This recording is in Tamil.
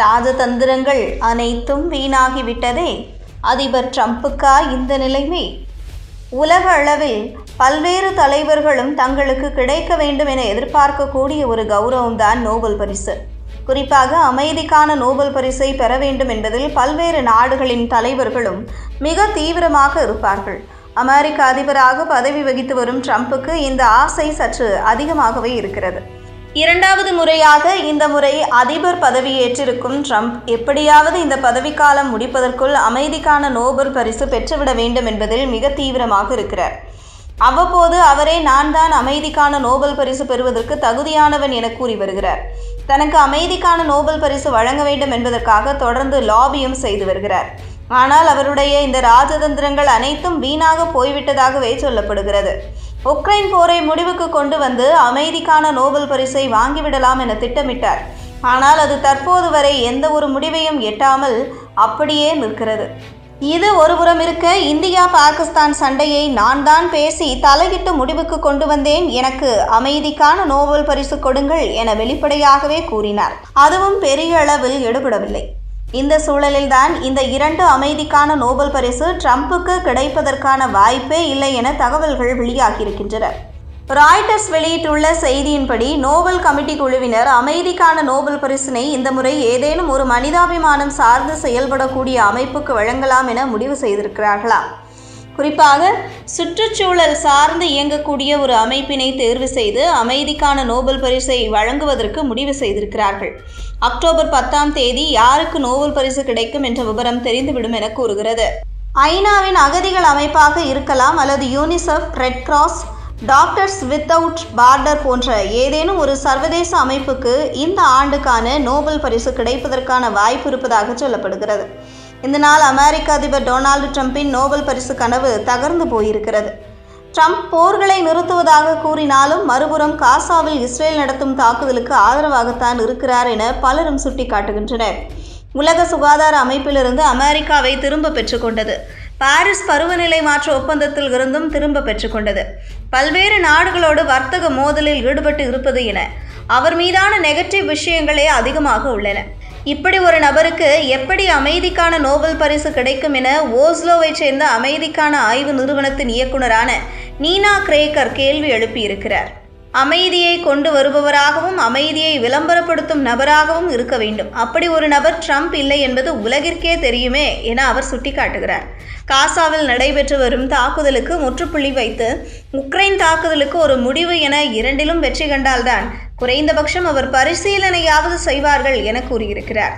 ராஜதந்திரங்கள் அனைத்தும் வீணாகிவிட்டதே. அதிபர் ட்ரம்புக்கா இந்த நிலைமை? உலக அளவில் பல்வேறு தலைவர்களும் தங்களுக்கு கிடைக்க வேண்டும் என எதிர்பார்க்கக்கூடிய ஒரு கௌரவம்தான் நோபல் பரிசு. குறிப்பாக அமைதிக்கான நோபல் பரிசை பெற வேண்டும் என்பதில் பல்வேறு நாடுகளின் தலைவர்களும் மிக தீவிரமாக இருப்பார்கள். அமெரிக்க அதிபராக பதவி வகித்து வரும் ட்ரம்புக்கு இந்த ஆசை சற்று அதிகமாகவே இருக்கிறது. இரண்டாவது முறையாக இந்த முறை அதிபர் பதவியேற்றிருக்கும் ட்ரம்ப். எப்படியாவது இந்த பதவிக்காலம் முடிப்பதற்குள் அமைதிக்கான நோபல் பரிசு பெற்றுவிட வேண்டும் என்பதில் மிக தீவிரமாக இருக்கிறார். அவ்வப்போது அவரே நான் தான் அமைதிக்கான நோபல் பரிசு பெறுவதற்கு தகுதியானவன் என கூறி வருகிறார். தனக்கு அமைதிக்கான நோபல் பரிசு வழங்க வேண்டும் என்பதற்காக தொடர்ந்து லாபியும் செய்து வருகிறார். ஆனால் அவருடைய இந்த ராஜதந்திரங்கள் அனைத்தும் வீணாக போய்விட்டதாகவே சொல்லப்படுகிறது. உக்ரைன் போரை முடிவுக்கு கொண்டு வந்து அமைதிக்கான நோபல் பரிசை வாங்கிவிடலாம் என திட்டமிட்டார். ஆனால் அது தற்போது வரை எந்த ஒரு முடிவையும் எட்டாமல் அப்படியே நிற்கிறது. இது ஒருபுறம் இருக்க இந்தியா பாகிஸ்தான் சண்டையை நான் தான் பேசி தலையிட்டு முடிவுக்கு கொண்டு வந்தேன் எனக்கு அமைதிக்கான நோபல் பரிசு கொடுங்கள் என வெளிப்படையாகவே கூறினார். அதுவும் பெரிய அளவில் எடுபடவில்லை. இந்த சூழலில்தான் இந்த இரண்டு அமைதிக்கான நோபல் பரிசு ட்ரம்புக்கு கிடைப்பதற்கான வாய்ப்பே இல்லை என தகவல்கள் வெளியாகியிருக்கின்றன. ராய்டர்ஸ் வெளியிட்டுள்ள செய்தியின்படி நோபல் கமிட்டி குழுவினர் அமைதிக்கான நோபல் பரிசினை இந்த முறை ஏதேனும் ஒரு மனிதாபிமானம் சார்ந்து செயல்படக்கூடிய அமைப்புக்கு வழங்கலாம் என முடிவு செய்திருக்கிறார்களாம். குறிப்பாக சுற்றுச்சூழல் சார்ந்து இயங்கக்கூடிய ஒரு அமைப்பினை தேர்வு செய்து அமைதிக்கான நோபல் பரிசை வழங்குவதற்கு முடிவு செய்திருக்கிறார்கள். அக்டோபர் பத்தாம் தேதி யாருக்கு நோபல் பரிசு கிடைக்கும் என்ற விவரம் தெரிந்துவிடும் என கூறுகிறது. ஐநாவின் அகதிகள் அமைப்பாக இருக்கலாம் அல்லது UNICEF red cross doctors without border போன்ற ஏதேனும் ஒரு சர்வதேச அமைப்புக்கு இந்த ஆண்டுக்கான நோபல் பரிசு கிடைப்பதற்கான வாய்ப்பு இருப்பதாக சொல்லப்படுகிறது. இந்த நாள் அமெரிக்க அதிபர் டொனால்டு ட்ரம்பின் நோபல் பரிசு கனவு தகர்ந்து போயிருக்கிறது. ட்ரம்ப் போர்களை நிறுத்துவதாக கூறினாலும் மறுபுறம் காசாவில் இஸ்ரேல் நடத்தும் தாக்குதலுக்கு ஆதரவாகத்தான் இருக்கிறார் என பலரும் சுட்டிக்காட்டுகின்றனர். உலக சுகாதார அமைப்பிலிருந்து அமெரிக்காவை திரும்ப பெற்றுக்கொண்டது பாரிஸ் பருவநிலை மாற்ற ஒப்பந்தத்தில் இருந்தும் திரும்ப பெற்றுக்கொண்டது பல்வேறு நாடுகளோடு வர்த்தக மோதலில் ஈடுபட்டு இருப்பது என அவர் மீதான நெகட்டிவ் விஷயங்களே அதிகமாக உள்ளன. இப்படி ஒரு நபருக்கு எப்படி அமைதிக்கான நோபல் பரிசு கிடைக்கும் என ஓஸ்லோவைச் சேர்ந்த அமைதிக்கான ஆய்வு நிறுவனத்தின் இயக்குனரான நீனா கிரேக்கர் கேள்வி எழுப்பியிருக்கிறார். அமைதியை கொண்டு வருபவராகவும் அமைதியை விளம்பரப்படுத்தும் நபராகவும் இருக்க வேண்டும். அப்படி ஒரு நபர் ட்ரம்ப் இல்லை என்பது உலகிற்கே தெரியுமே என அவர் சுட்டிக்காட்டுகிறார். காசாவில் நடைபெற்று வரும் தாக்குதலுக்கு முற்றுப்புள்ளி வைத்து உக்ரைன் தாக்குதலுக்கு ஒரு முடிவு என இரண்டிலும் வெற்றி கண்டால்தான் குறைந்தபட்சம் அவர் பரிசீலனையாவது செய்வார்கள் என கூறியிருக்கிறார்.